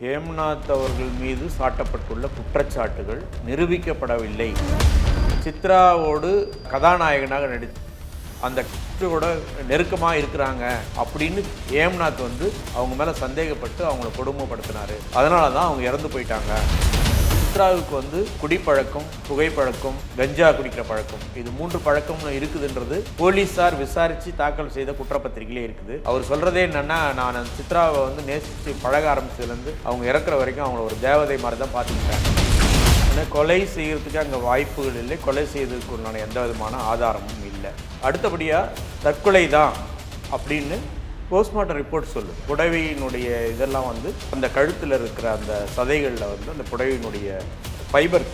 ஹேம்நாத் அவர்கள் மீது சாட்டப்பட்டுள்ள குற்றச்சாட்டுகள் நிரூபிக்கப்படவில்லை. சித்ராவோடு கதாநாயகனாக நடித்து அந்த குற்றோட நெருக்கமாக இருக்கிறாங்க அப்படின்னு ஹேம்நாத் வந்து அவங்க மேலே சந்தேகப்பட்டு அவங்கள கொடுமைப்படுத்தினார். அதனால தான் அவங்க இறந்து போயிட்டாங்க. சித்ராவுக்கு வந்து குடிப்பழக்கம் புகைப்பழக்கம் கஞ்சா குடிக்கிற பழக்கம் இது மூன்று பழக்கம் இருக்குதுன்றது போலீஸார் விசாரித்து தாக்கல் செய்த குற்றப்பத்திரிகையிலே இருக்குது. அவர் சொல்றதே என்னன்னா நான் அந்த சித்ராவை வந்து நேசித்து பழக ஆரம்பிச்சதுலேருந்து அவங்க இறக்குற வரைக்கும் அவங்கள ஒரு தேவதை மாதிரி தான் பார்த்துக்கிட்டாங்க. ஆனால் கொலை செய்யறதுக்கு அங்கே வாய்ப்புகள் இல்லை. கொலை செய்யறதுக்கு உண்டான எந்த விதமான ஆதாரமும் இல்லை. அடுத்தபடியாக தற்கொலை தான் அப்படின்னு போஸ்ட்மார்ட்டம் ரிப்போர்ட் சொல்லு. புடவையினுடைய இதெல்லாம் வந்து அந்த கழுத்தில் இருக்கிற அந்த சதைகளில் வந்து அந்த புடவையினுடைய ஃபைபர்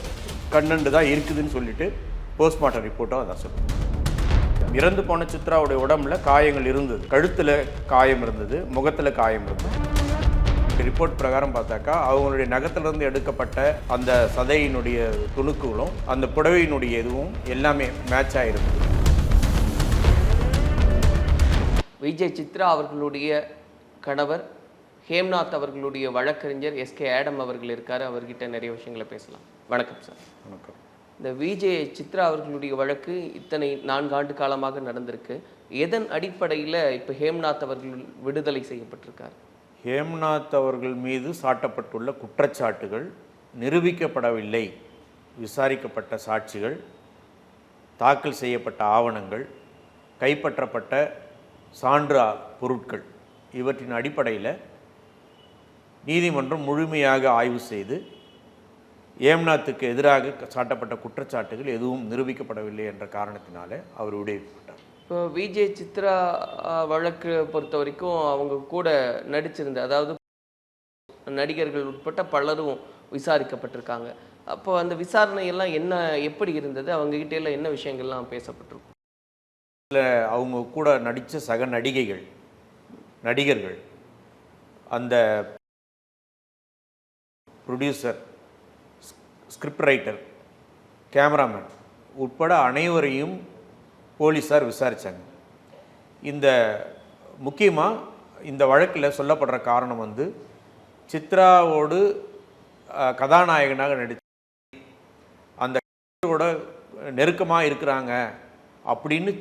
கண்ணண்டு தான் இருக்குதுன்னு சொல்லிட்டு போஸ்ட்மார்ட்டம் ரிப்போர்ட்டும் அதான் சொல்லுது இறந்து போன சித்ராவுடைய உடம்புல காயங்கள் இருந்தது. கழுத்தில் காயம் இருந்தது முகத்தில் காயம் இருந்தது. ரிப்போர்ட் பிரகாரம் பார்த்தாக்கா அவங்களுடைய நகத்திலிருந்து எடுக்கப்பட்ட அந்த சதையினுடைய துணுக்குகளும் அந்த புடவையினுடைய இதுவும் எல்லாமே மேட்ச் ஆகிருந்தது விஜய் சித்ரா அவர்களுடைய கணவர் ஹேம்நாத் அவர்களுடைய வழக்கறிஞர் எஸ்கே ஆடம் அவர்கள் இருக்காரு. அவர்கிட்ட நிறைய விஷயங்களை பேசலாம். வணக்கம் சார். வணக்கம். இந்த விஜய் சித்ரா அவர்களுடைய வழக்கு இத்தனை நான்கு ஆண்டு காலமாக நடந்திருக்கு. எதன் அடிப்படையில் இப்போ ஹேம்நாத் அவர்கள் விடுதலை செய்யப்பட்டிருக்கார்? ஹேம்நாத் அவர்கள் மீது சாட்டப்பட்டுள்ள குற்றச்சாட்டுகள் நிரூபிக்கப்படவில்லை. விசாரிக்கப்பட்ட சாட்சிகள் தாக்கல் செய்யப்பட்ட ஆவணங்கள் கைப்பற்றப்பட்ட சான்றா பொருட்கள். இவற்றின் அடிப்படையில் நீதிமன்றம் முழுமையாக ஆய்வு செய்து ஏம்நாத்துக்கு எதிராக சாட்டப்பட்ட குற்றச்சாட்டுகள் எதுவும் நிரூபிக்கப்படவில்லை என்ற காரணத்தினால அவர் விடுவிக்கப்பட்டார். இப்போ விஜய் சித்ரா வழக்கு பொறுத்த வரைக்கும் அவங்க கூட நடிச்சிருந்த அதாவது நடிகர்கள் உட்பட்ட பலரும் விசாரிக்கப்பட்டிருக்காங்க. அப்போ அந்த விசாரணை எல்லாம் என்ன எப்படி இருந்தது? அவங்க கிட்ட எல்லாம் என்ன விஷயங்கள்லாம் பேசப்பட்டிருக்கும்? அவங்க கூட நடித்த சக நடிகைகள் நடிகர்கள் அந்த ப்ரொடியூசர் ஸ்கிரிப்ட் ரைட்டர் கேமராமேன் உட்பட அனைவரையும் போலீஸார் விசாரித்தாங்க இந்த முக்கியமாக இந்த வழக்கில் சொல்லப்படுற காரணம் வந்து சித்ராவோடு கதாநாயகனாக நடித்த அந்த நெருக்கமாக இருக்கிறாங்க அப்படின்னு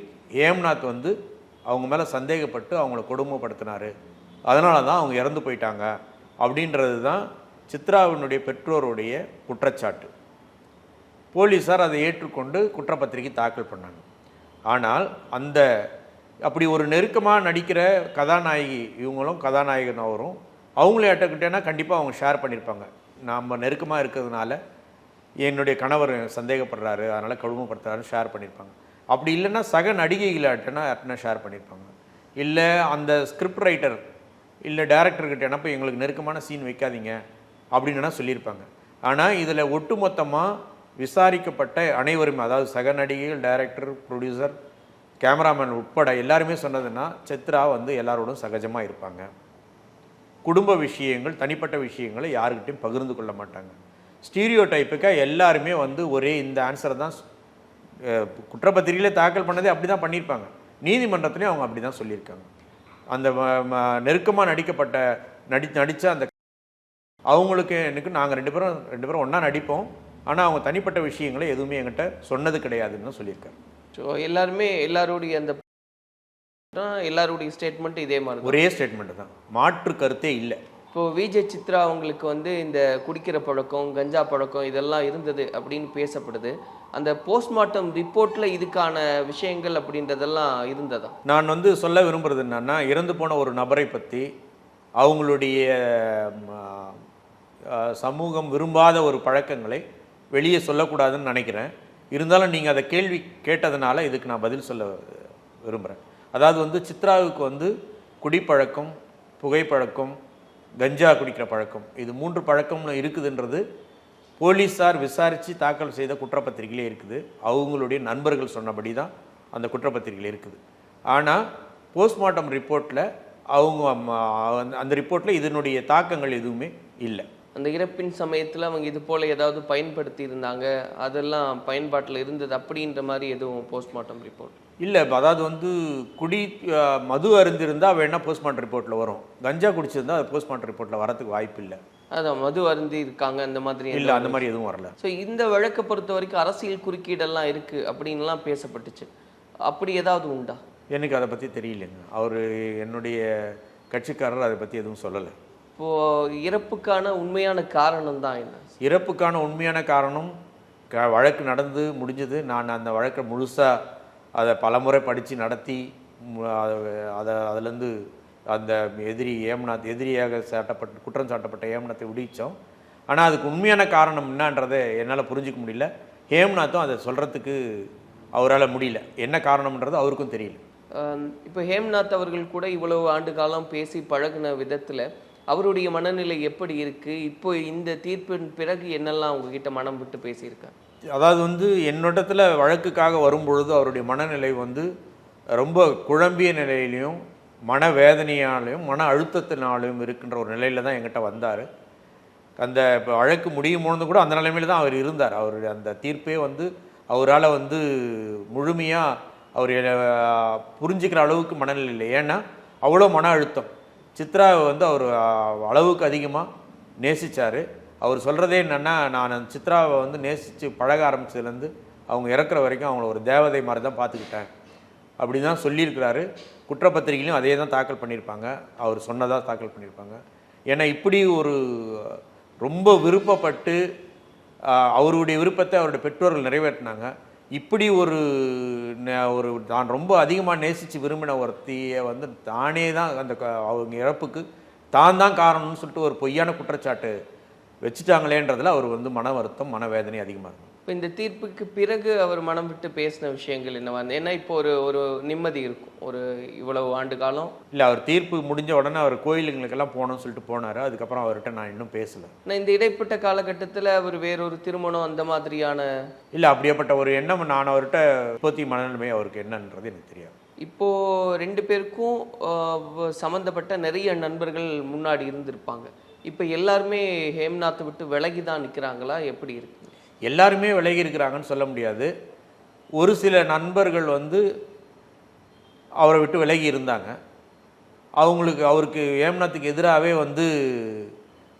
ஏம்நாத் வந்து அவங்க மேலே சந்தேகப்பட்டு அவங்கள கொடுமைப்படுத்தினார். அதனால தான் அவங்க இறந்து போயிட்டாங்க. அப்படின்றது தான் சித்ராவினுடைய பெற்றோருடைய குற்றச்சாட்டு. போலீஸார் அதை ஏற்றுக்கொண்டு குற்றப்பத்திரிகை தாக்கல் பண்ணாங்க. ஆனால் அந்த அப்படி ஒரு நெருக்கமாக நடிக்கிற கதாநாயகி இவங்களும் கதாநாயகன் அவரும் அவங்கள ஏற்றுக்கிட்டேன்னா கண்டிப்பாக அவங்க ஷேர் பண்ணியிருப்பாங்க நாம் நெருக்கமாக இருக்கிறதுனால என்னுடைய கணவர் சந்தேகப்படுறாரு. அதனால் கொடுமைப்படுத்துறாருன்னு ஷேர் பண்ணியிருப்பாங்க அப்படி இல்லைன்னா சக நடிகைகளாட்டனா யார்ட்டனா ஷேர் பண்ணியிருப்பாங்க. இல்லை அந்த ஸ்கிரிப்ட் ரைட்டர் இல்லை டேரக்டர்கிட்ட போய் எங்களுக்கு நெருக்கமான சீன் வைக்காதீங்க அப்படின்னா சொல்லியிருப்பாங்க. ஆனால் இதில் ஒட்டுமொத்தமாக விசாரிக்கப்பட்ட அனைவருமே அதாவது சக நடிகைகள் டைரக்டர் ப்ரொடியூசர் கேமராமேன் உட்பட எல்லாருமே சொன்னதுன்னா சித்ரா வந்து எல்லாரோடும் சகஜமாக இருப்பாங்க. குடும்ப விஷயங்கள் தனிப்பட்ட விஷயங்களை யாருக்கிட்டையும் பகிர்ந்து கொள்ள மாட்டாங்க. ஸ்டீரியோ டைப்புக்காக எல்லாருமே வந்து ஒரே இந்த ஆன்சரை தான் குற்றப்பத்திரிகையில் தாக்கல் பண்ணதே அப்படி தான் பண்ணியிருப்பாங்க. நீதிமன்றத்துலேயும் அவங்க அப்படி தான் சொல்லியிருக்காங்க. அந்த நெருக்கமாக நடிக்கப்பட்ட நடி நடித்த அந்த அவங்களுக்கு எனக்கு நாங்கள் ரெண்டு பேரும் ரெண்டு பேரும் ஒன்றா நடிப்போம். ஆனால் அவங்க தனிப்பட்ட விஷயங்களை எதுவுமே என்கிட்ட சொன்னது கிடையாதுன்னு தான் சொல்லியிருக்காங்க. ஸோ எல்லாருமே எல்லாருடைய அந்த எல்லாருடைய ஸ்டேட்மெண்ட் இதே மாதிரி ஒரே ஸ்டேட்மெண்ட் தான். மாற்று கருத்தே இல்லை. இப்போ விஜய் சித்ரா அவங்களுக்கு வந்து இந்த குடிக்கிற பழக்கம் கஞ்சா பழக்கம் இதெல்லாம் இருந்தது அப்படின்னு பேசப்படுது. அந்த போஸ்ட்மார்ட்டம் ரிப்போர்ட்ல இதுக்கான விஷயங்கள் அப்படின்றதெல்லாம் இருந்ததா? நான் வந்து சொல்ல விரும்புறது என்னன்னா இறந்து போன ஒரு நபரை பற்றி அவங்களுடைய சமூகம் விரும்பாத ஒரு பழக்கங்களை வெளியே சொல்லக்கூடாதுன்னு நினைக்கிறேன். இருந்தாலும் நீங்கள் அதை கேள்வி கேட்டதுனால இதுக்கு நான் பதில் சொல்ல விரும்புகிறேன் அதாவது வந்து சித்ராவுக்கு வந்து குடிப்பழக்கம் புகைப்பழக்கம் கஞ்சா குடிக்கிற பழக்கம். இது மூன்று பழக்கம்னு இருக்குதுன்றது போலீஸார் விசாரித்து தாக்கல் செய்த குற்றப்பத்திரிகையிலே இருக்குது. அவங்களுடைய நண்பர்கள் சொன்னபடி தான் அந்த குற்றப்பத்திரிகையில் இருக்குது. ஆனால் போஸ்ட்மார்ட்டம் ரிப்போர்ட்டில் அவங்க அந்த- அந்த ரிப்போர்ட்டில் இதனுடைய தாக்கங்கள் எதுவுமே இல்லை. அந்த இறப்பின் சமயத்துல அவங்க இது போல ஏதாவது பயன்படுத்தி இருந்தாங்க அதெல்லாம் பயன்பாட்டில் இருந்தது அப்படின்ற மாதிரி எதுவும் போஸ்ட்மார்ட்டம் ரிப்போர்ட் இல்லை அதாவது வந்து குடி மது அருந்திருந்தால் வேணால் போஸ்ட்மார்ட்டம் ரிப்போர்ட்டில் வரும்? கஞ்சா குடிச்சிருந்தா அது போஸ்ட்மார்ட்டம் ரிப்போர்ட்டில் வரதுக்கு வாய்ப்பு இல்லை. அதான் மது அருந்தி இருக்காங்க அந்த மாதிரி இல்லை அந்த மாதிரி எதுவும் வரல. ஸோ இந்த வழக்கை பொறுத்த வரைக்கும் அரசியல் குறுக்கீடெல்லாம் இருக்கு அப்படின்லாம் பேசப்பட்டுச்சு. அப்படி ஏதாவது உண்டா? எனக்கு அதை பற்றி தெரியலைங்க. அவர் என்னுடைய கட்சிக்காரர் அதை பற்றி எதுவும் சொல்லலை. இப்போ இறப்புக்கான உண்மையான காரணம் தான் என்ன? இறப்புக்கான உண்மையான காரணம் க வழக்கு நடந்து முடிஞ்சது. நான் அந்த வழக்கை முழுசாக அதை பலமுறை படித்து நடத்தி அத- அதை அதுலேருந்து அந்த எதிரி ஏமநாத் எதிரியாக சாட்டப்பட்டு குற்றம் சாட்டப்பட்ட ஏமநாத்தை விடுவிச்சோம். ஆனால் அதுக்கு உண்மையான காரணம் என்னன்றதை என்னால் புரிஞ்சிக்க முடியல. ஹேம்நாத்தும் அதை சொல்கிறதுக்கு அவரால் முடியல. என்ன காரணம்ன்றது அவருக்கும் தெரியல. இப்போ ஹேம்நாத் அவர்கள் கூட இவ்வளவு ஆண்டு காலம் பேசி பழகுன விதத்துல அவருடைய மனநிலை எப்படி இருக்கு? இப்போ இந்த தீர்ப்பின் பிறகு என்னெல்லாம் உங்ககிட்ட மனம் விட்டு பேசியிருக்காரு அதாவது வந்து என்னோடத்தில் வழக்குக்காக வரும்பொழுது அவருடைய மனநிலை வந்து ரொம்ப குழம்பிய நிலையிலையும் மனவேதனையாலையும் மன அழுத்தத்தினாலையும் இருக்கின்ற ஒரு நிலையில் தான் எங்கிட்ட வந்தார். அந்த இப்போ வழக்கு முடியும் பொழுது கூட அந்த நிலைமையில தான் அவர் இருந்தார். அவருடைய அந்த தீர்ப்பே வந்து அவரால் வந்து முழுமையாக அவர் அஹ், புரிஞ்சுக்கிற அளவுக்கு மனநிலை இல்லை. ஏன்னா அவ்வளோ மன அழுத்தம். சித்ராவை வந்து அவர் அளவுக்கு அதிகமாக நேசிச்சார். அவர் சொல்கிறதே என்னென்னா நான் அந்த சித்ராவை வந்து நேசித்து பழக ஆரம்பிச்சதுலேருந்து அவங்க இறக்குற வரைக்கும் அவங்கள ஒரு தேவதை மாதிரி தான் பார்த்துக்கிட்டேன். அப்படி தான் சொல்லியிருக்கிறாரு. குற்றப்பத்திரிகையிலும் அதே தான் தாக்கல் பண்ணியிருப்பாங்க. அவர் சொன்னதாக தாக்கல் பண்ணியிருப்பாங்க. ஏன்னா இப்படி ஒரு ரொம்ப விருப்பப்பட்டு அவருடைய விருப்பத்தை அவருடைய பெற்றோர்கள் நிறைவேற்றினாங்க. இப்படி ஒரு ஒரு தான் ரொம்ப அதிகமாக நேசித்து விரும்பின ஒருத்தியை வந்து தானே தான் அந்த க- அவங்க இறப்புக்கு தான் தான் காரணம்னு சொல்லிட்டு ஒரு பொய்யான குற்றச்சாட்டு வச்சுட்டாங்களேன்றதில் அவர் வந்து மன வருத்தம் மனவேதனை அதிகமாக இருக்கும். இப்போ இந்த தீர்ப்புக்கு பிறகு அவர் மனம் விட்டு பேசின விஷயங்கள் என்னவா? ஏன்னா இப்போ ஒரு ஒரு நிம்மதி இருக்கும். ஒரு இவ்வளவு ஆண்டு காலம். இல்லை அவர் தீர்ப்பு முடிஞ்ச உடனே அவர் கோயிலுங்களுக்கெல்லாம் போகணும்னு சொல்லிட்டு போனார். அதுக்கப்புறம் அவர்கிட்ட நான் இன்னும் பேசலை. நான் இந்த இடைப்பட்ட காலகட்டத்தில் அவர் வேறொரு திருமணம் அந்த மாதிரியான இல்லை அப்படியேப்பட்ட ஒரு எண்ணம் நான் அவர்கிட்ட இப்போதைய மனநிலைமை அவருக்கு என்னன்றது எனக்கு தெரியாது. இப்போ ரெண்டு பேருக்கும் சம்மந்தப்பட்ட நிறைய நண்பர்கள் முன்னாடி இருந்திருப்பாங்க. இப்போ எல்லாருமே ஹேம்நாத்தை விட்டு விலகி தான் நிற்கிறாங்களா எப்படி இருக்கு? எல்லாருமே விலகி இருக்கிறாங்கன்னு சொல்ல முடியாது. ஒரு சில நண்பர்கள் வந்து அவரை விட்டு விலகி இருந்தாங்க. அவங்களுக்கு அவருக்கு ஏம்னத்துக்கு எதிராகவே வந்து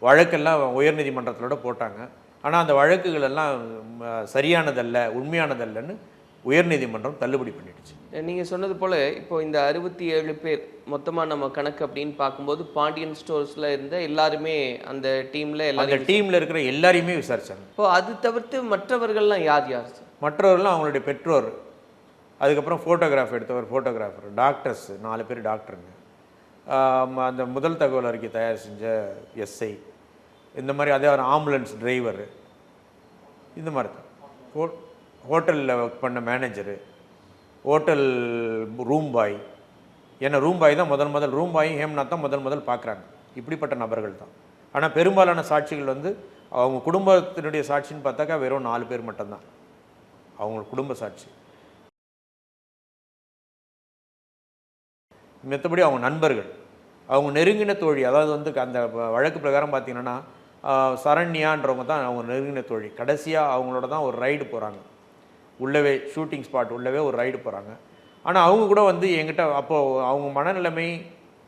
வழக்கெல்லாம் உயர்நீதிமன்றத்திலோட போட்டாங்க. ஆனால் அந்த வழக்குகள் எல்லாம் சரியானதல்ல உண்மையானதல்லன்னு உயர்நீதிமன்றம் தள்ளுபடி பண்ணிடுச்சு. நீங்கள் சொன்னது போல் இப்போ இந்த அறுபத்தி ஏழு பேர் மொத்தமாக நம்ம கணக்கு அப்படின்னு பார்க்கும்போது பாண்டியன் ஸ்டோர்ஸில் இருந்த எல்லாருமே அந்த டீமில் அந்த டீமில் இருக்கிற எல்லாரையுமே விசாரிச்சாங்க. இப்போ அது தவிர்த்து மற்றவர்கள்லாம் யார் யார்? மற்றவர்கள்லாம் அவங்களுடைய பெற்றோர் அதுக்கப்புறம் ஃபோட்டோகிராஃப் எடுத்தவர் ஃபோட்டோகிராஃபர் டாக்டர்ஸ் நாலு பேர் டாக்டருங்க அந்த முதல் தகவல் அறிக்கை தயார் செஞ்ச எஸ்ஐ இந்த மாதிரி அதே ஒரு ஆம்புலன்ஸ் டிரைவர் இந்த மாதிரி தான். ஹோட்டலில் ஒர்க் பண்ண மேனேஜரு ஹோட்டல் ரூம் பாய். ஏன்னா ரூம் பாய் தான் முதல் முதல் ரூம் பாயும் ஹேம்நாத் தான் முதல் முதல் பார்க்குறாங்க. இப்படிப்பட்ட நபர்கள் தான். ஆனால் பெரும்பாலான சாட்சிகள் வந்து அவங்க குடும்பத்தினுடைய சாட்சின்னு பார்த்தாக்கா வெறும் நாலு பேர் மட்டும்தான். அவங்க குடும்ப சாட்சி. மற்றபடி அவங்க நண்பர்கள். அவங்க நெருங்கின தோழி அதாவது வந்து அந்த வழக்கு பிரகாரம் பார்த்தீங்கன்னா சரண்யான்றவங்க தான் அவங்க நெருங்கின தோழி. கடைசியாக அவங்களோட தான் ஒரு ரைடு போகிறாங்க உள்ளவே ஷூட்டிங் ஸ்பாட் உள்ளவே ஒரு ரைடு போகிறாங்க ஆனால் அவங்க கூட வந்து என்கிட்ட அப்போது அவங்க மனநிலைமை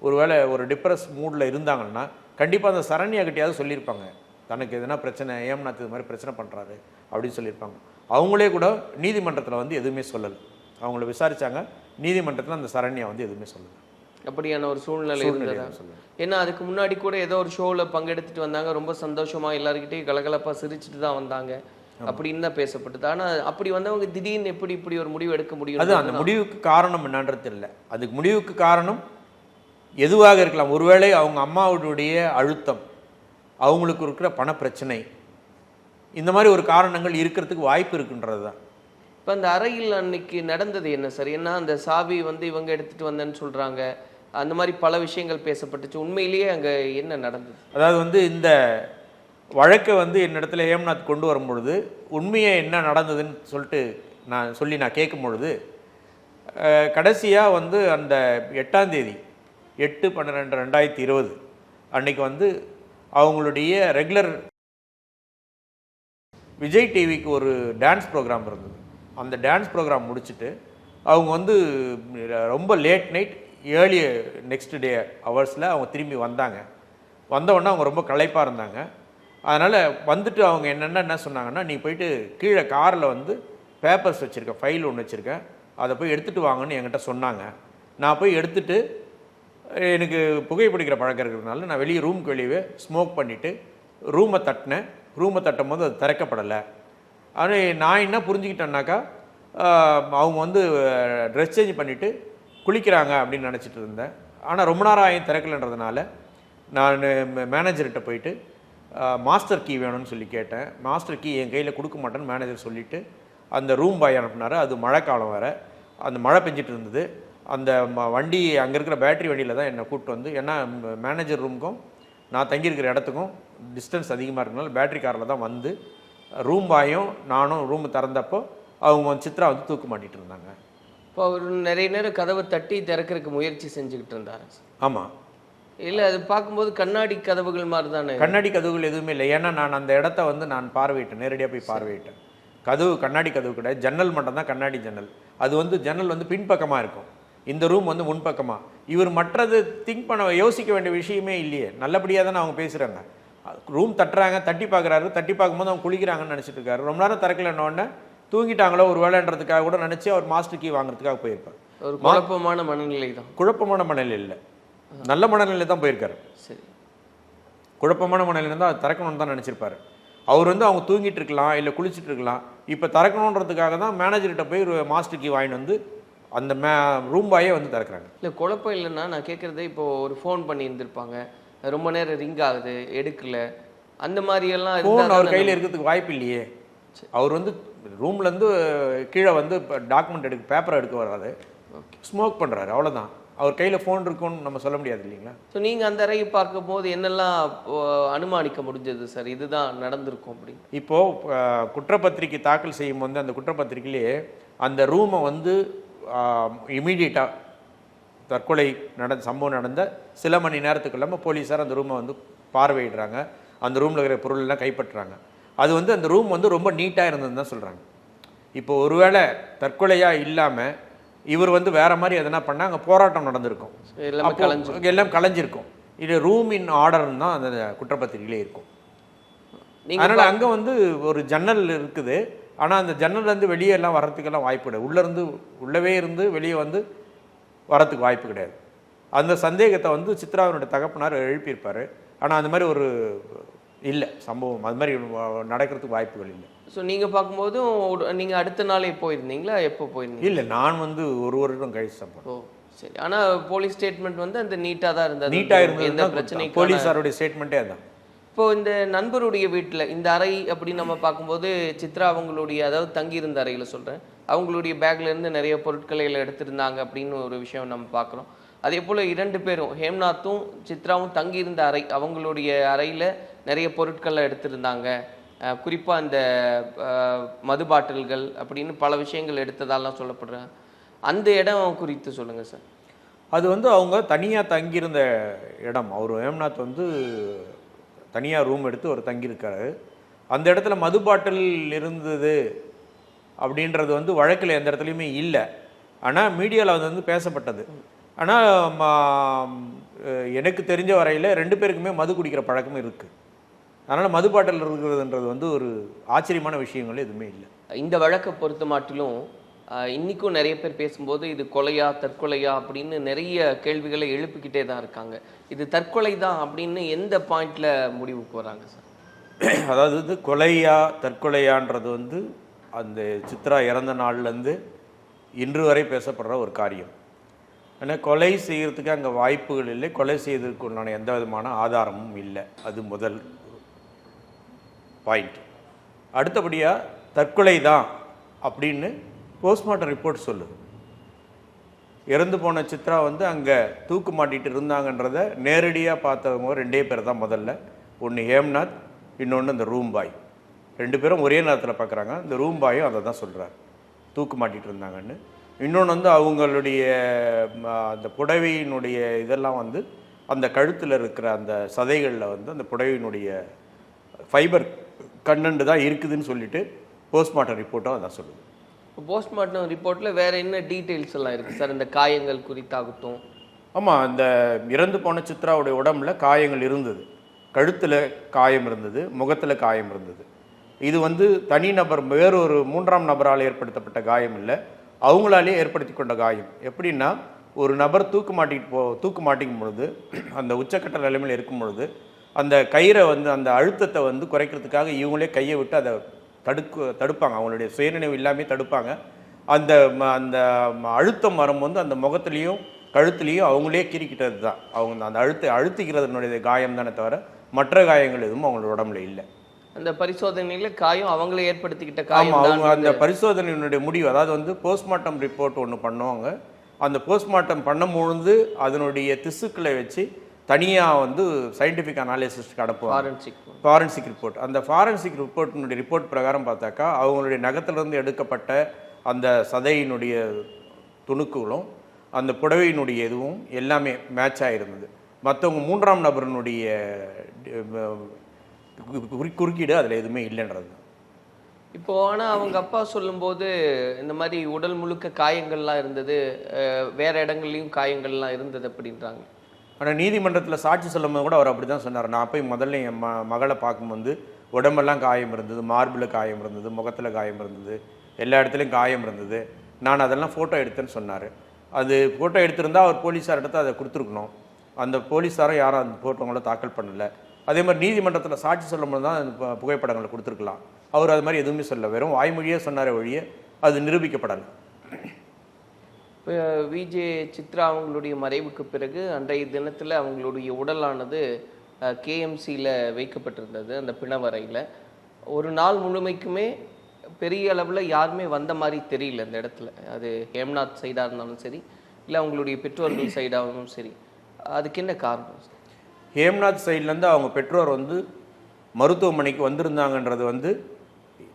ஒருவேளை ஒரு டிப்ரெஸ் மூடில் இருந்தாங்கன்னா கண்டிப்பாக அந்த சரண்யா கிட்டயாவது சொல்லியிருப்பாங்க. தனக்கு எதுனா பிரச்சனை ஏம்நாத் இது மாதிரி பிரச்சனை பண்ணுறாரு அப்படின்னு சொல்லியிருப்பாங்க. அவங்களே கூட நீதிமன்றத்தில் வந்து எதுவுமே சொல்லலை. அவங்கள விசாரிச்சாங்க நீதிமன்றத்தில் அந்த சரண்யா வந்து எதுவுமே சொல்லலை. அப்படியான ஒரு சூழ்நிலை இருந்ததா? ஏன்னா அதுக்கு முன்னாடி கூட ஏதோ ஒரு ஷோவில் பங்கெடுத்துட்டு வந்தாங்க. ரொம்ப சந்தோஷமா எல்லாருக்கிட்டையும் கலகலப்பாக சிரிச்சுட்டு தான் வந்தாங்க. அப்படின்னு தான் பேசப்பட்டது. ஆனா அப்படி வந்தவங்க திடீர்னு எப்படி இப்படி ஒரு முடிவு எடுக்க முடியும்? அது அந்த முடிவுக்கு காரணம் என்னன்றது இல்லை அதுக்கு முடிவுக்கு காரணம் எதுவாக இருக்கலாம். ஒருவேளை அவங்க அம்மாவுடைய அழுத்தம் அவங்களுக்கு இருக்கிற பணப்பிரச்சனை இந்த மாதிரி ஒரு காரணங்கள் இருக்கிறதுக்கு வாய்ப்பு இருக்குன்றது தான். இப்போ அந்த அறையில் அன்னைக்கு நடந்தது என்ன சார்? ஏன்னா அந்த சாவி வந்து இவங்க எடுத்துட்டு வந்தேன்னு சொல்றாங்க. அந்த மாதிரி பல விஷயங்கள் பேசப்பட்டுச்சு. உண்மையிலேயே அங்க என்ன நடந்தது? அதாவது வந்து இந்த வழக்கை வந்து என்னிடத்துல ஹேம்நாத் கொண்டு வரும் பொழுது உண்மையை என்ன நடந்ததுன்னு சொல்லிட்டு நான் சொல்லி நான் கேட்கும் பொழுது கடைசியாக வந்து அந்த எட்டாம் தேதி எட்டு பன்னிரெண்டு ரெண்டாயிரத்தி இருபது அன்னைக்கு வந்து அவங்களுடைய ரெகுலர் விஜய் டிவிக்கு ஒரு டான்ஸ் ப்ரோக்ராம் இருந்தது. அந்த டான்ஸ் ப்ரோக்ராம் முடிச்சுட்டு அவங்க வந்து ரொம்ப late night early next day ஹவர்ஸில் அவங்க திரும்பி வந்தாங்க. வந்தவொடனே அவங்க ரொம்ப களைப்பாக இருந்தாங்க. அதனால் வந்துட்டு அவங்க என்னென்ன என்ன சொன்னாங்கன்னா நீ போயிட்டு கீழே காரில் வந்து பேப்பர்ஸ் வச்சுருக்கேன் ஃபைல் ஒன்று வச்சுருக்கேன் அதை போய் எடுத்துகிட்டு வாங்கன்னு என்கிட்ட சொன்னாங்க. நான் போய் எடுத்துட்டு எனக்கு புகைப்பிடிக்கிற பழக்கம் இருக்கிறதுனால நான் வெளியே ரூமுக்கு வெளியே ஸ்மோக் பண்ணிவிட்டு ரூமை தட்டினேன். ரூமை தட்டும் போது அது திறக்கப்படலை. ஆனால் நான் என்ன புரிஞ்சுக்கிட்டேன்னாக்கா அவங்க வந்து ட்ரெஸ் சேஞ்ச் பண்ணிவிட்டு குளிக்கிறாங்க அப்படின்னு நினச்சிட்டு இருந்தேன். ஆனால் ரொம்ப நேரம் ஆகியும் திறக்கலைன்றதுனால நான் மேனேஜர்கிட்ட போயிட்டு மாஸ்டர் கீ வேணும்னு சொல்லி கேட்டேன். மாஸ்டர் கீ என் கையில் கொடுக்க மாட்டேன்னு மேனேஜர் சொல்லிவிட்டு அந்த ரூம் பாய் அனுப்புனாரு. அது மழைக்காலம் வேறு. அந்த மழை பெஞ்சிட்டு இருந்தது. அந்த ம- வண்டி அங்கே இருக்கிற பேட்டரி வண்டியில் தான் என்னை கூப்பிட்டு வந்து ஏன்னா மேனேஜர் ரூமுக்கும் நான் தங்கியிருக்கிற இடத்துக்கும் டிஸ்டன்ஸ் அதிகமாக இருக்கனால பேட்டரி காரில் தான் வந்து ரூம் பாயும் நானும் ரூம் திறந்தப்போ அவங்க வந்து சித்ரா வந்து தூக்கு மாட்டிட்டு இருந்தாங்க. இப்போ அவர் நிறைய நேரம் கதவை தட்டி திறக்கிறதுக்கு முயற்சி செஞ்சுக்கிட்டு இருந்தாரு. ஆமாம் இல்லை அது பார்க்கும்போது கண்ணாடி கதவுகள் மாதிரி தானே கண்ணாடி கதவுகள் எதுவுமே இல்லை. ஏன்னா நான் அந்த இடத்த வந்து நான் பார்வையிட்டேன். நேரடியாக போய் பார்வையிட்டேன். கதவு கண்ணாடி கதவு கிடையாது. ஜன்னல் மட்டும் தான் கண்ணாடி ஜன்னல். அது வந்து ஜன்னல் வந்து பின்பக்கமாக இருக்கும். இந்த ரூம் வந்து முன்பக்கமாக இவர் மற்றது திங்க் பண்ண யோசிக்க வேண்டிய விஷயமே இல்லையே. நல்லபடியாக தானே அவங்க பேசுகிறாங்க ரூம் தட்டுறாங்க தட்டி பார்க்குறாரு. தட்டி பார்க்கும்போது அவங்க குளிக்கிறாங்கன்னு நினச்சிட்டு இருக்காரு. ரொம்ப நேரம் திறக்கலன்ன உடனே தூங்கிட்டாங்களோ ஒரு வேலைன்றதுக்காக கூட நினச்சி அவர் மாஸ்டர் கீ வாங்குறதுக்காக போயிருப்பார். ஒரு குழப்பமான மனநிலை தான் குழப்பமான மனநிலை இல்லை. நல்ல மனநிலை தான் போயிருக்காரு. சரி. குழப்பமான மனநிலை தான் அது திறக்கணும்னு தான் நினச்சிருப்பாரு. அவர் வந்து அவங்க தூங்கிட்டு இருக்கலாம் இல்லை குளிச்சுட்டு இருக்கலாம். இப்போ திறக்கணுன்றதுக்காக தான் மேனேஜர்கிட்ட போய் ஒரு மாஸ்டர் கீ வாங்கிட்டு வந்து அந்த மே ரூம் பாயே வந்து திறக்கிறாங்க. இல்லை குழப்பம் இல்லைன்னா நான் கேட்குறதே இப்போ ஒரு ஃபோன் பண்ணி இருந்திருப்பாங்க ரொம்ப நேரம் ரிங் ஆகுது எடுக்கல. அந்த மாதிரி எல்லாம் இருந்தா ஃபோன் அவர் கையில் இருக்கிறதுக்கு வாய்ப்பு இல்லையே. அவர் வந்து ரூம்லேருந்து கீழே வந்து டாக்குமெண்ட் எடுக்க பேப்பர் எடுக்க வர்றாரு. ஸ்மோக் பண்ணுறாரு அவ்வளோதான் அவர் கையில் ஃபோன் இருக்குன்னு நம்ம சொல்ல முடியாது இல்லைங்களா? ஸோ நீங்கள் அந்த அறையை பார்க்கும்போது என்னெல்லாம் அனுமானிக்க முடிஞ்சது சார்? இதுதான் நடந்திருக்கும் அப்படின்னு. இப்போது குற்றப்பத்திரிக்கை தாக்கல் செய்யும் போது அந்த குற்றப்பத்திரிக்கையிலேயே அந்த ரூமை வந்து இமீடியட்டாக தற்கொலை நட சம்பவம் நடந்த சில மணி நேரத்துக்குள்ளாம போலீஸார் அந்த ரூமை வந்து பார்வையிடுறாங்க. அந்த ரூமில் இருக்கிற பொருளெல்லாம் கைப்பற்றுறாங்க. அது வந்து அந்த ரூம் வந்து ரொம்ப நீட்டாக இருந்ததுன்னு தான் சொல்கிறாங்க இப்போ ஒருவேளை தற்கொலையாக இல்லாமல் இவர் வந்து வேற மாதிரி எதனா பண்ணால் அங்கே போராட்டம் நடந்திருக்கும். கலைஞ்சு எல்லாம் கலைஞ்சிருக்கும். இது ரூம் இன் ஆர்டர்னு தான் அந்த குற்றப்பத்திரிகையிலே இருக்கும். அதனால அங்க வந்து ஒரு ஜன்னல் இருக்குது. ஆனா அந்த ஜன்னல்ல இருந்து வெளியே எல்லாம் வர்றதுக்கெல்லாம் வாய்ப்பு கிடையாது. உள்ள இருந்து உள்ளவே இருந்து வெளியே வந்து வரத்துக்கு வாய்ப்பு கிடையாது. அந்த சந்தேகத்தை வந்து சித்ராவினுடைய தகப்பனார் எழுப்பியிருப்பாரு. ஆனா அந்த மாதிரி ஒரு இல்லை சம்பவம். அது மாதிரி நடக்கிறதுக்கு வாய்ப்புகள் இல்லை. ஸோ நீங்கள் பார்க்கும்போதும் ஒரு- நீங்க அடுத்த நாளே போயிருந்தீங்களா? எப்போ போயிருந்தீங்க? இல்லை நான் வந்து ஒரு வருடம் கழிச்சு ஓ சரி. ஆனா போலீஸ் ஸ்டேட்மெண்ட் வந்து அந்த நீட்டா தான் இருந்தது. நீட்டா எந்த இருந்தது பிரச்சனைக்கும் போலீஸாருடைய ஸ்டேட்மெண்ட்டே அதான். இப்போ இந்த நண்பருடைய வீட்ல இந்த அறை அப்படின்னு நம்ம பார்க்கும்போது சித்ரா அவங்களுடைய அதாவது தங்கியிருந்த அறையில சொல்றேன். அவங்களுடைய பேக்ல இருந்து நிறைய பொருட்களை எல்லாம் எடுத்திருந்தாங்க அப்படின்னு ஒரு விஷயம் நம்ம பார்க்குறோம். அதே போல இரண்டு பேரும் ஹேம்நாத்தும் சித்ராவும் தங்கியிருந்த அறை அவங்களுடைய அறையில நிறைய பொருட்களை எடுத்திருந்தாங்க. குறிப்பாக அந்த மது பாட்டில்கள் அப்படின்னு பல விஷயங்கள் எடுத்ததாலாம் சொல்லப்படுறேன் அந்த இடம் குறித்து சொல்லுங்கள் சார். அது வந்து அவங்க தனியாக தங்கியிருந்த இடம். அவர் வேம்நாத் வந்து தனியாக ரூம் எடுத்து அவர் தங்கியிருக்காரு. அந்த இடத்துல மது பாட்டில் இருந்தது அப்படின்றது வந்து வழக்கில் எந்த இடத்துலையுமே இல்லை. ஆனால் மீடியாவில் அது வந்து பேசப்பட்டது. ஆனால் எனக்கு தெரிஞ்ச வரையில் ரெண்டு பேருக்குமே மது குடிக்கிற பழக்கமும் இருக்குது அதனால் மது பாட்டில் இருக்கிறதுன்றது வந்து ஒரு ஆச்சரியமான விஷயங்கள் எதுவுமே இல்லை. இந்த வழக்கை பொறுத்த மாட்டிலும் ஆஹ், இன்னிக்கும் நிறைய பேர் பேசும்போது இது கொலையா தற்கொலையா அப்படின்னு நிறைய கேள்விகளை எழுப்பிக்கிட்டே தான் இருக்காங்க. இது தற்கொலை தான் அப்படின்னு எந்த பாயிண்ட்ல முடிவுக்கு வராங்க சார்? அதாவது வந்து கொலையா தற்கொலையான்றது வந்து அந்த சித்ரா இறந்த நாள்லேருந்து இன்று வரை பேசப்படுற ஒரு காரியம். ஏன்னா கொலை செய்யறதுக்கு அங்கே வாய்ப்புகள் இல்லை. கொலை செய்வதற்கு உண்டான எந்த விதமான ஆதாரமும் இல்லை. அது முதல். பாயிண்ட் அடுத்தபடியாக தற்கொலை தான் அப்படின்னு போஸ்ட்மார்ட்டம் ரிப்போர்ட் சொல்லுது இறந்து போன சித்ரா வந்து அங்கே தூக்கு மாட்டிகிட்டு இருந்தாங்கன்றத நேரடியாக பார்த்தவங்க ரெண்டே பேர் தான் முதல்ல. ஒன்று ஹேம்நாத் இன்னொன்று இந்த ரூம் பாய் ரெண்டு பேரும் ஒரே நேரத்தில் பார்க்குறாங்க இந்த ரூம் பாயும் அதை தான் சொல்கிறார் தூக்கு மாட்டிகிட்டு இருந்தாங்கன்னு. இன்னொன்று வந்து அவங்களுடைய அந்த புடவையினுடைய இதெல்லாம் வந்து அந்த கழுத்தில் இருக்கிற அந்த சதைகளில் வந்து அந்த புடவையினுடைய ஃபைபர் கண்ணண்டு தான் இருக்குதுன்னு சொல்லிட்டு போஸ்ட்மார்ட்டம் ரிப்போர்ட்டும் அதான் சொல்லுது. போஸ்ட்மார்ட்டம் ரிப்போர்ட்ல வேற என்ன டீட்டெயில்ஸ் எல்லாம் இருக்கு? சார் இந்த காயங்கள் குறித்தாகட்டும். ஆமாம் அந்த இறந்து போன சித்ராவுடைய உடம்புல காயங்கள் இருந்தது. கழுத்தில் காயம் இருந்தது முகத்தில் காயம் இருந்தது. இது வந்து தனிநபர் வேறொரு மூன்றாம் நபரால் ஏற்படுத்தப்பட்ட காயம் இல்லை. அவங்களாலே ஏற்படுத்தி கொண்ட காயம். எப்படின்னா ஒரு நபர் தூக்கு மாட்டிட்டு போ தூக்கு மாட்டிக்கும் பொழுது அந்த உச்சக்கட்ட நிலைமையில் இருக்கும் பொழுது அந்த கயிறை வந்து அந்த அழுத்தத்தை வந்து குறைக்கிறதுக்காக இவங்களே கையை விட்டு அதை தடுக்கு தடுப்பாங்க. அவங்களுடைய சுயநினைவு இல்லாமல் தடுப்பாங்க. அந்த ம- அந்த அழுத்தம் வரும்போது அந்த முகத்துலேயும் கழுத்துலேயும் அவங்களே கிரிக்கிட்டது தான். அவங்க அந்த அழுத்த அழுத்திக்கிறதுனுடைய காயம் தானே தவிர மற்ற காயங்கள் எதுவும் அவங்களோட உடம்புல இல்லை. அந்த பரிசோதனையில காயம் அவங்களே ஏற்படுத்திக்கிட்ட காயம் அவங்க அந்த பரிசோதனையினுடைய முடிவு அதாவது வந்து போஸ்ட்மார்ட்டம் ரிப்போர்ட் ஒன்று பண்ணுவாங்க. அந்த போஸ்ட்மார்ட்டம் பண்ணும்பொழுது அதனுடைய திசுக்களை வச்சு தனியாக வந்து சயின்டிஃபிக் அனாலிசிஸ்க்கு அனுப்புவாங்க. ஃபாரன்சிக் ஃபாரன்சிக் ரிப்போர்ட் அந்த ஃபாரன்சிக் ரிப்போர்ட்டினுடைய ரிப்போர்ட் பிரகாரம் பார்த்தாக்கா அவங்களுடைய நகத்திலிருந்து எடுக்கப்பட்ட அந்த சதையினுடைய துணுக்குகளும் அந்த புடவையினுடைய இதுவும் எல்லாமே மேட்ச் ஆகிருந்தது மற்றவங்க மூன்றாம் நபரினுடைய குறுக்கீடு அதில் எதுவுமே இல்லைன்றது. தான். இப்போ ஆனா அவங்க அப்பா சொல்லும்போது இந்த மாதிரி உடல் முழுக்க காயங்கள்லாம் இருந்தது வேற இடங்கள்லயும் காயங்கள்லாம் இருந்தது அப்படின்றாங்க. ஆனால் நீதிமன்றத்தில் சாட்சி சொல்லும்போது கூட அவர் அப்படி தான் சொன்னார். நான் போய் முதல்ல என் ம மகளை பார்க்கும்போது உடம்பெல்லாம் காயம் இருந்தது மார்பில் காயம் இருந்தது முகத்தில் காயம் இருந்தது எல்லா இடத்துலையும் காயம் இருந்தது. நான் அதெல்லாம் ஃபோட்டோ எடுத்தேன்னு சொன்னார். அது ஃபோட்டோ எடுத்திருந்தால் அவர் போலீஸார் எடுத்து அதை கொடுத்துருக்கணும். அந்த போலீஸாரும் யாரும் அந்த ஃபோட்டோங்களை தாக்கல் பண்ணலை. அதே மாதிரி நீதிமன்றத்தில் சாட்சி சொல்லும்போது தான் அந்த புகைப்படங்களை கொடுத்துருக்கலாம். அவர் அது மாதிரி எதுவுமே சொல்ல வெறும் வாய்மொழியே சொன்னாரே வழியே அது நிரூபிக்கப்படலை. விஜே சித்ரா அவங்களுடைய மறைவுக்கு பிறகு அன்றைய தினத்தில் அவங்களுடைய உடலானது கேஎம்சியில் வைக்கப்பட்டிருந்தது அந்த பிணவரையில் ஒரு நாள் முழுமைக்குமே பெரிய அளவில் யாருமே வந்த மாதிரி தெரியல அந்த இடத்துல. அது ஹேம்நாத் சைடாக இருந்தாலும் சரி இல்லை அவங்களுடைய பெற்றோர்கள் சைடாகவும் சரி. அதுக்கு என்ன காரணம்? ஹேம்நாத் சைட்லேருந்து அவங்க பெற்றோர் வந்து மருத்துவமனைக்கு வந்திருந்தாங்கன்றது வந்து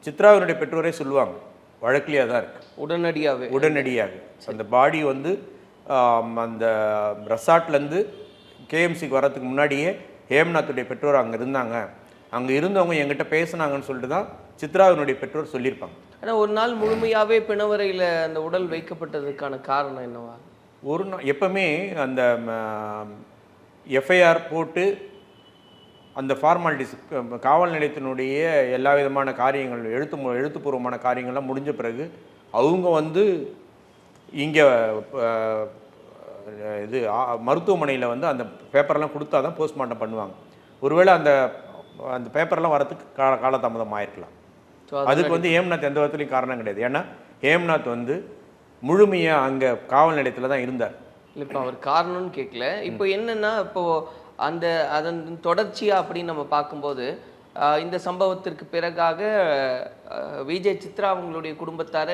சித்ராவினுடைய பெற்றோரே சொல்லுவாங்க. வழக்கிலேயே தான் இருக்கு. உடனடியாகவே உடனடியாக அந்த பாடி வந்து அந்த ரெசார்ட்லேருந்து கேஎம்சிக்கு வரதுக்கு முன்னாடியே ஹேம்நாத்துடைய பெற்றோர் அங்கே இருந்தாங்க. அங்கே இருந்தவங்க என்கிட்ட பேசுனாங்கன்னு சொல்லிட்டு தான் சித்ராவினுடைய பெற்றோர் சொல்லியிருப்பாங்க. ஆனா ஒரு நாள் முழுமையாவே பிணவரையில் அந்த உடல் வைக்கப்பட்டதுக்கான காரணம் என்னவா? ஒரு நாள் எப்பவுமே அந்த எஃப்ஐஆர் போட்டு அந்த ஃபார்மாலிட்டிஸ் காவல் நிலையத்தினுடைய எல்லா விதமான காரியங்கள் எழுத்து எழுத்துப்பூர்வமான காரியங்கள்லாம் முடிஞ்ச பிறகு அவங்க வந்து இங்கே இது மருத்துவமனையில் வந்து அந்த பேப்பர்லாம் கொடுத்தா தான் போஸ்ட்மார்ட்டம் பண்ணுவாங்க. ஒருவேளை அந்த அந்த பேப்பர்லாம் வரத்துக்கு கால காலதாமதம் ஆயிருக்கலாம். அதுக்கு வந்து ஹேம்நாத் எந்த விதத்துலையும் காரணம் கிடையாது. ஏன்னா ஹேம்நாத் வந்து முழுமையாக அங்கே காவல் நிலையத்தில் தான் இருந்தார். இல்லை இப்போ அவர் காரணம்னு கேட்கல இப்போ என்னன்னா இப்போ அந்த அதன் தொடர்ச்சியாக அப்படின்னு நம்ம பார்க்கும்போது இந்த சம்பவத்திற்கு பிறகாக விஜய் சித்ரா அவங்களுடைய குடும்பத்தாரை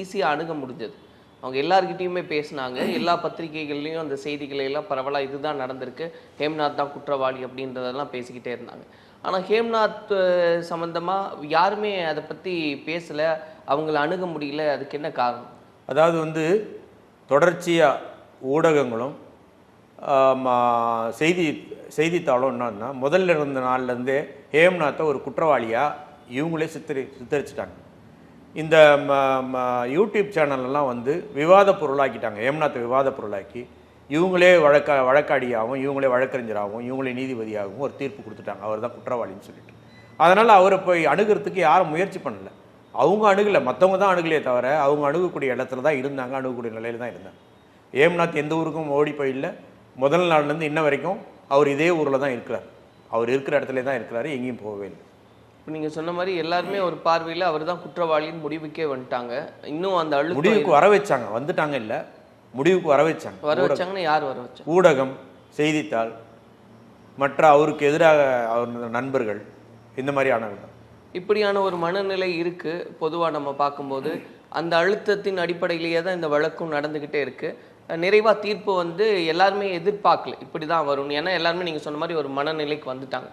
ஈஸியாக அணுக முடிஞ்சது. அவங்க எல்லாருக்கிட்டேயுமே பேசினாங்க. எல்லா பத்திரிகைகள்லேயும் அந்த செய்திகளை எல்லாம் பரவலாக இதுதான் நடந்திருக்கு. ஹேம்நாத் தான் குற்றவாளி அப்படின்றதெல்லாம் பேசிக்கிட்டே இருந்தாங்க. ஆனால் ஹேம்நாத் சம்மந்தமாக யாருமே அதை பற்றி பேசலை. அவங்கள அணுக முடியல. அதுக்கு என்ன காரணம்? அதாவது வந்து தொடர்ச்சியாக ஊடகங்களும் செய்தி செய்தித்தாளும் என்னன்னா முதல்ல இருந்த நாள்லேருந்தே ஹேம்நாத்தை ஒரு குற்றவாளியாக இவங்களே சித்தரி சித்தரிச்சிட்டாங்க. இந்த ம, ம, யூடியூப் சேனல்லாம் வந்து விவாத பொருளாக்கிட்டாங்க. ஹேம்நாத்தை விவாத பொருளாக்கி இவங்களே வழக்க வழக்காடியாகவும் இவங்களே வழக்கறிஞராகவும் இவங்களே நீதிபதியாகவும் ஒரு தீர்ப்பு கொடுத்துட்டாங்க. அவர் தான் குற்றவாளின்னு சொல்லிட்டு. அதனால் அவரை போய் அணுகிறதுக்கு யாரும் முயற்சி பண்ணலை. அவங்க அணுகலை மற்றவங்க தான் அணுகலே தவிர அவங்க அணுகக்கூடிய இடத்துல தான் இருந்தாங்க அணுகக்கூடிய நிலையில் தான் இருந்தாங்க. ஏம்நாத் எந்த ஊருக்கும் ஓடி போயில்லை. முதல் நாள்லேருந்து இன்ன வரைக்கும் அவர் இதே ஊரில் தான் இருக்கிறார். அவர் இருக்கிற இடத்துல தான் இருக்கிறாரு எங்கேயும் போகவே இல்லை. இப்போ நீங்க சொன்ன மாதிரி எல்லாருமே ஒரு பார்வையில அவர் தான் குற்றவாளின்னு முடிவுக்கே வந்துட்டாங்க. இன்னும் அந்த அழுத்தம் முடிவுக்கு வர வச்சாங்க. வந்துட்டாங்க இல்லை முடிவுக்கு வர வச்சாங்க. வர வச்சாங்கன்னா யார் வர வச்சா ஊடகம் செய்தித்தாள் மற்ற அவருக்கு எதிராக அவர் நண்பர்கள் இந்த மாதிரியானவர்கள் இப்படியான ஒரு மனநிலை இருக்கு பொதுவா நம்ம பார்க்கும்போது. அந்த அழுத்தத்தின் அடிப்படையிலேயே தான் இந்த வழக்கும் நடந்துகிட்டே இருக்கு. நிறைவாக தீர்ப்பு வந்து எல்லாருமே எதிர்பார்க்கல. இப்படி தான் வரும்னு. ஏன்னா எல்லாருமே நீங்கள் சொன்ன மாதிரி ஒரு மனநிலைக்கு வந்துட்டாங்க.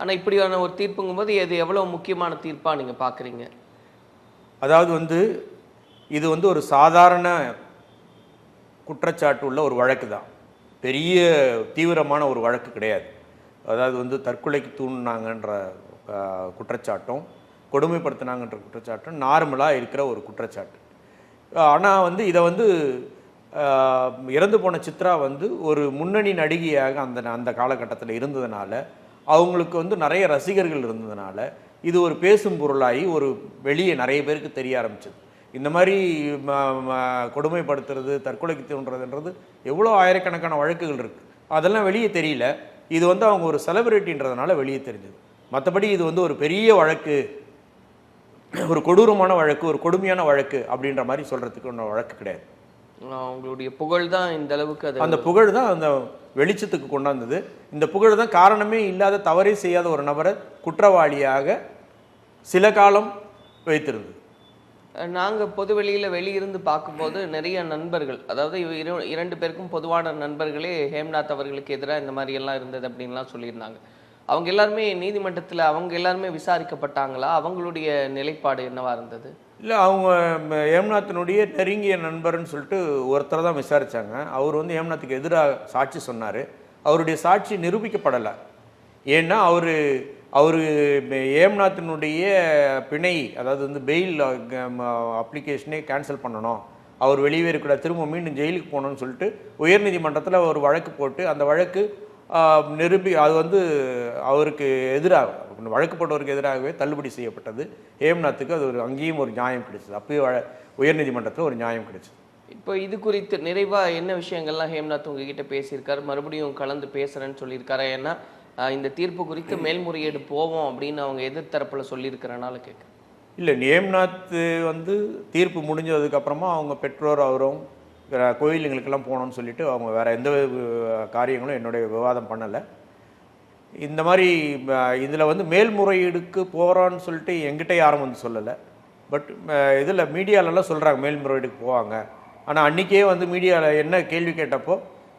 ஆனால் இப்படியான ஒரு தீர்ப்புங்கும்போது இது எவ்வளோ முக்கியமான தீர்ப்பாக நீங்கள் பார்க்குறீங்க அதாவது வந்து இது வந்து ஒரு சாதாரண குற்றச்சாட்டு உள்ள ஒரு வழக்கு தான். பெரிய தீவிரமான ஒரு வழக்கு கிடையாது. அதாவது வந்து தற்கொலைக்கு தூண்டினாங்கன்ற குற்றச்சாட்டும் கொடுமைப்படுத்தினாங்கன்ற குற்றச்சாட்டும் நார்மலாக இருக்கிற ஒரு குற்றச்சாட்டு. ஆனால் வந்து இதை வந்து இறந்து போன சித்ரா வந்து ஒரு முன்னணி நடிகையாக அந்த அந்த காலகட்டத்தில் இருந்ததுனால அவங்களுக்கு வந்து நிறைய ரசிகர்கள் இருந்ததுனால இது ஒரு பேசும் பொருளாகி ஒரு வெளியே நிறைய பேருக்கு தெரிய ஆரம்பிச்சது. இந்த மாதிரி ம- கொடுமைப்படுத்துறது தற்கொலைக்கு தோன்றதுன்றது எவ்வளோ ஆயிரக்கணக்கான வழக்குகள் இருக்குது அதெல்லாம் வெளியே தெரியல. இது வந்து அவங்க ஒரு செலிபிரிட்டின்றதுனால வெளியே தெரிஞ்சது. மற்றபடி இது வந்து ஒரு பெரிய வழக்கு. ஒரு கொடூரமான வழக்கு ஒரு கொடுமையான வழக்கு அப்படின்ற மாதிரி சொல்கிறதுக்கு ஒன்றும் வழக்கு கிடையாது. ஆஹ் உங்களுடைய புகழ் தான் இந்த அளவுக்கு அது அந்த புகழ் தான் அந்த வெளிச்சத்துக்கு கொண்டாந்தது. இந்த புகழ் தான் காரணமே இல்லாத தவறே செய்யாத ஒரு நபரை குற்றவாளியாக சில காலம் வைத்திருந்தது. நாங்கள் பொது வெளியில் வெளியிருந்து பார்க்கும்போது நிறைய நண்பர்கள் அதாவது இரு- இரண்டு பேருக்கும் பொதுவான நண்பர்களே ஹேம்நாத் அவர்களுக்கு எதிராக இந்த மாதிரி எல்லாம் இருந்தது அப்படின்லாம் சொல்லியிருந்தாங்க. அவங்க எல்லாருமே நீதிமன்றத்தில் அவங்க எல்லாருமே விசாரிக்கப்பட்டாங்களா? அவங்களுடைய நிலைப்பாடு என்னவா இருந்தது? இல்லை அவங்க ஏம்நாத்தினுடைய நெருங்கிய நண்பர்னு சொல்லிட்டு ஒருத்தர் தான் விசாரித்தாங்க அவர் வந்து ஏம்நாத்துக்கு எதிராக சாட்சி சொன்னார். அவருடைய சாட்சி நிரூபிக்கப்படலை. ஏன்னா அவர் அவர் ஏம்நாத்தினுடைய பிணை அதாவது வந்து பெயில் அப்ளிகேஷனே கேன்சல் பண்ணணும். அவர் வெளியே இருக்கக்கூடாது திரும்ப மீண்டும் ஜெயிலுக்கு போகணும்னு சொல்லிட்டு உயர்நீதிமன்றத்தில் ஒரு வழக்கு போட்டு அந்த வழக்கு நிரூபி அது வந்து அவருக்கு எதிராக வழக்கு போட்டவருக்கு எதிராகவே தள்ளுபடி செய்யப்பட்டது. ஹேம்நாத்துக்கு அது ஒரு அங்கேயும் ஒரு நியாயம் கிடைச்சது. அப்பயே வழ- உயர்நீதிமன்றத்தில் ஒரு நியாயம் கிடைச்சது. இப்போ இது குறித்து நிறைவா என்ன விஷயங்கள்லாம் ஹேம்நாத் உங்ககிட்ட பேசியிருக்காரு? மறுபடியும் கலந்து பேசுறேன்னு சொல்லியிருக்காரு? ஏன்னா இந்த தீர்ப்பு குறித்து மேல்முறையீடு போவோம் அப்படின்னு அவங்க எதிர்த்தரப்புல சொல்லியிருக்கிறனால கேட்குறேன் இல்லை நேம்நாத் வந்து தீர்ப்பு முடிஞ்சதுக்கு அப்புறமா அவங்க பெற்றோர் அவரும் கோயிலுங்களுக்கெல்லாம் போகணும்னு சொல்லிட்டு அவங்க வேற எந்த காரியங்களும் என்னுடைய விவாதம் பண்ணலை. இந்த மாதிரி இதில் வந்து மேல்முறையீடுக்கு போகிறோன்னு சொல்லிட்டு எங்கிட்ட யாரும் வந்து சொல்லலை. பட் இதில் மீடியாலலாம் சொல்கிறாங்க மேல்முறையீடுக்கு போவாங்க. ஆனால் அன்றைக்கே வந்து மீடியாவில் என்ன கேள்வி கேட்டப்போ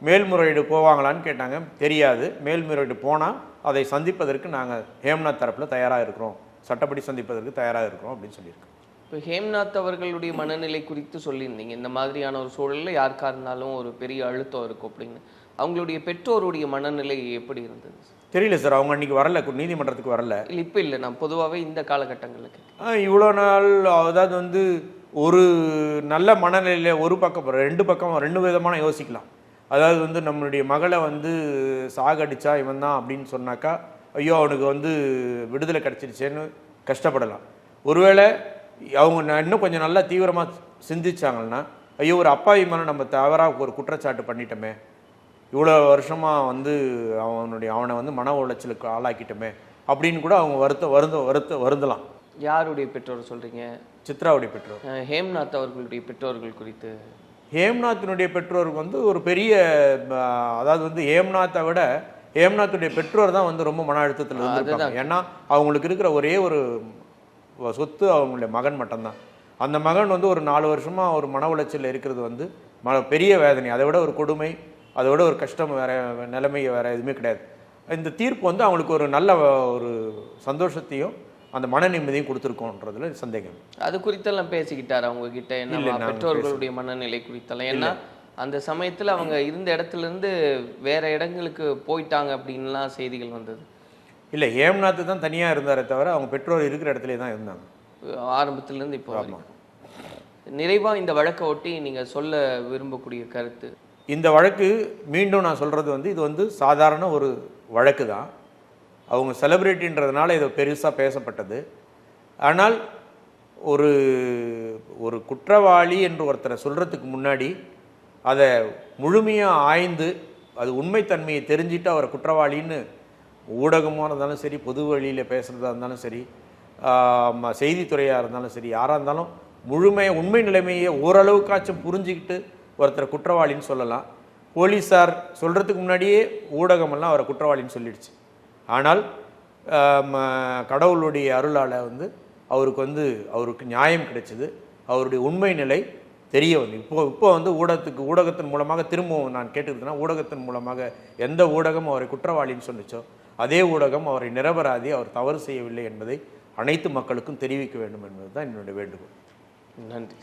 மேல்முறையீடு போவாங்களான்னு கேட்டாங்க. தெரியாது. மேல்முறையீடு போனால் அதை சந்திப்பதற்கு நாங்கள் ஹேம்நாத் தரப்பில் தயாராக இருக்கிறோம். சட்டப்படி சந்திப்பதற்கு தயாராக இருக்கிறோம் அப்படின்னு சொல்லியிருக்கோம் இப்போ ஹேம்நாத் அவர்களுடைய மனநிலை குறித்து சொல்லியிருந்தீங்க. இந்த மாதிரியான ஒரு சூழலில் யாருக்கா இருந்தாலும் ஒரு பெரிய அழுத்தம் இருக்கும் அப்படின்னு. அவங்களுடைய பெற்றோருடைய மனநிலை எப்படி இருந்தது? தெரியல சார் அவங்க அன்றைக்கி வரல நீதிமன்றத்துக்கு வரல. இல்லை இப்போ இல்லை நான் பொதுவாகவே இந்த ஆ, இவ்வளோ நாள் அதாவது வந்து ஒரு நல்ல மனநிலையில் ஒரு பக்கம் ரெண்டு பக்கம் ரெண்டு விதமான யோசிக்கலாம். அதாவது வந்து நம்மளுடைய மகளை வந்து சாகடிச்சா இவன் தான் அப்படின்னு சொன்னாக்கா ஐயோ அவனுக்கு வந்து விடுதலை கிடச்சிருச்சேன்னு கஷ்டப்படலாம். ஒருவேளை அவங்க இன்னும் கொஞ்சம் நல்லா தீவிரமாக சிந்திச்சாங்கன்னா ஐயோ ஒரு அப்பாவி மேலே நம்ம தவறாக ஒரு குற்றச்சாட்டு பண்ணிட்டோமே இவ்வளோ வருஷமாக வந்து அவனுடைய அவனை வந்து மன உளைச்சலுக்கு ஆளாக்கிட்டோமே அப்படின்னு கூட அவங்க வருத்த வருந்த வருத்த வருந்தலாம். யாருடைய பெற்றோர் சொல்றீங்க? சித்ராவுடைய பெற்றோர். ஹேம்நாத் அவர்களுடைய பெற்றோர்கள் குறித்து. ஹேம்நாத்தினுடைய பெற்றோர் வந்து ஒரு பெரிய அதாவது வந்து ஹேம்நாத்தை விட ஹேம்நாத்துடைய பெற்றோர் தான் வந்து ரொம்ப மன அழுத்தத்தில் இருந்திருப்பாங்க. ஏன்னா அவங்களுக்கு இருக்கிற ஒரே ஒரு சொத்து அவங்களுடைய மகன் மட்டும்தான். அந்த மகன் வந்து ஒரு நாலு வருஷமா ஒரு மன உளைச்சலில் இருக்கிறது வந்து ம பெரிய வேதனை. அதை விட ஒரு கொடுமை அதை விட ஒரு கஷ்டம் வேற நிலைமை வேற எதுவுமே கிடையாது. இந்த தீர்ப்பு வந்து அவங்களுக்கு ஒரு நல்ல ஒரு சந்தோஷத்தையும் அந்த மன நிம்மதியும் கொடுத்துருக்கோன்றதுல சந்தேகம். அது குறித்தெல்லாம் பேசிக்கிட்டாரு அவங்க கிட்ட என்ன பெற்றோர்களுடைய மனநிலை குறித்தெல்லாம். ஏன்னா அந்த சமயத்துல அவங்க இருந்த இடத்துல இருந்து வேற இடங்களுக்கு போயிட்டாங்க அப்படின்லாம் செய்திகள் வந்தது. இல்லை ஹேம்நாத் தான் தனியாக இருந்தாரே தவிர அவங்க பெற்றோர் இருக்கிற இடத்துல தான் இருந்தாங்க. ஆரம்பத்துல இருந்து இப்போ வரைக்கும். நிறைவா இந்த வழக்கை ஒட்டி நீங்க சொல்ல விரும்பக்கூடிய கருத்து? இந்த வழக்கு மீண்டும் நான் சொல்கிறது வந்து இது வந்து சாதாரண ஒரு வழக்கு தான் அவங்க செலிப்ரிட்டின்றதுனால இது பெருசாக பேசப்பட்டது. ஆனால் ஒரு ஒரு குற்றவாளி என்று ஒருத்தரை சொல்கிறதுக்கு முன்னாடி அதை முழுமையாக ஆய்ந்து அது உண்மைத்தன்மையை தெரிஞ்சுட்டு அவரை குற்றவாளின்னு ஊடகமாக இருந்தாலும் சரி பொது வழியில் பேசுகிறதா இருந்தாலும் சரி செய்தித்துறையாக இருந்தாலும் சரி யாராக இருந்தாலும் முழுமையாக உண்மை நிலைமையை ஓரளவுக்காச்சும் புரிஞ்சுக்கிட்டு ஒருத்தரை குற்றவாளின்னு சொல்லலாம். போலீஸார் சொல்கிறதுக்கு முன்னாடியே ஊடகமெல்லாம் அவரை குற்றவாளின்னு சொல்லிடுச்சு. ஆனால் கடவுளுடைய அருளால் வந்து அவருக்கு வந்து அவருக்கு நியாயம் கிடைச்சது. அவருடைய உண்மை நிலை தெரிய வந்து இப்போ இப்போ வந்து ஊடகத்துக்கு ஊடகத்தின் மூலமாக திரும்பவும் நான் கேட்டுக்கிறதுனா ஊடகத்தின் மூலமாக எந்த ஊடகம் அவரை குற்றவாளின்னு சொன்னிச்சோ அதே ஊடகம் அவரை நிரபராதி அவர் தவறு செய்யவில்லை என்பதை அனைத்து மக்களுக்கும் தெரிவிக்க வேண்டும் என்பது தான் என்னுடைய வேண்டுகோள். நன்றி